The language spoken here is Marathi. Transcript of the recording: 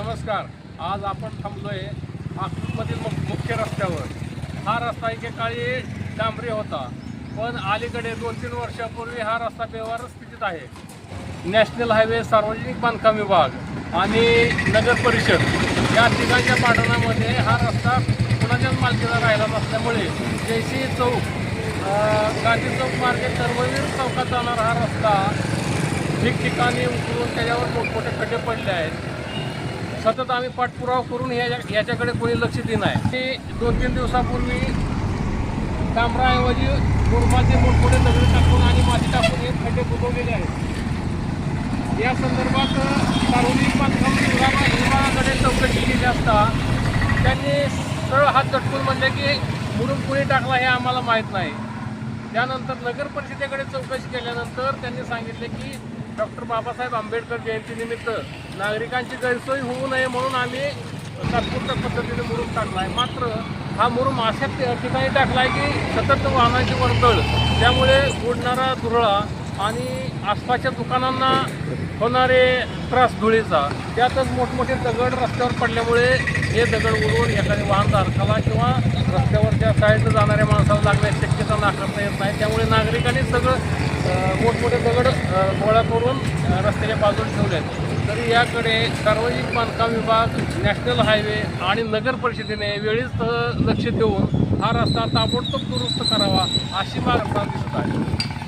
नमस्कार. आज आपण थांबलोय अकलूजमधील मु- मुख्य रस्त्यावर. हा रस्ता एकेकाळी डांबरी होता पण अलीकडे दोन तीन वर्षापूर्वी हा रस्ता व्यवहार स्थितीत आहे. नॅशनल हायवे सार्वजनिक बांधकाम विभाग आणि नगर परिषद या तिघांच्या पाठवण्यामध्ये हा रस्ता कुणाच्याच मालकीला राहिला नसल्यामुळे जयसी चौक गांधी चौक मार्गे कर्मवीर चौकात जाणारा हा रस्ता ठिकठिकाणी उतरून त्याच्यावर मोठमोठे खड्डे पडले आहेत. सतत आम्ही पाठपुरावा करून ह्या याच्याकडे कोणी लक्ष देणार आहे ते दोन तीन दिवसापूर्वी डांबराऐवजी मुरमाचे मोठमोठे दगड टाकून आणि माती टाकून हे खड्डे बुजवलेले आहेत. या संदर्भात सार्वजनिक बांधकाम विभागा विभागाकडे चौकशी केली असता त्यांनी सरळ हात झटकून म्हणले की मुरुम कुणी टाकला हे आम्हाला माहीत नाही. त्यानंतर नगर परिषदेकडे चौकशी केल्यानंतर त्यांनी सांगितले की डॉक्टर बाबासाहेब आंबेडकर जयंतीनिमित्त नागरिकांची गैरसोय होऊ नये म्हणून आम्ही तात्पुरत्या पद्धतीने मुरुम टाकला आहे मात्र हा मुरुम अशा ठिकाणी टाकला आहे की सतत वाहनांची वर्दळ त्यामुळे उडणारा धुरळा आणि आसपासच्या दुकानांना होणारे त्रास धुळीचा त्यातच मोठमोठे दगड रस्त्यावर पडल्यामुळे हे दगड उडवून एखाद्या वाहनधारकाला किंवा रस्त्यावरच्या साईडनं जाणाऱ्या माणसाला लागण्याची शक्यता नाकारता येत नाही. त्यामुळे नागरिकांनी सगळं मोठमोठे दगड गोळा करून रस्त्याच्या बाजूला ठेवले आहेत तरी याकडे सार्वजनिक बांधकाम विभाग नॅशनल हायवे आणि नगर परिषदेने वेळीच लक्ष देऊन हा रस्ता ताबडतोब दुरुस्त करावा अशी मागणी दिसत आहे.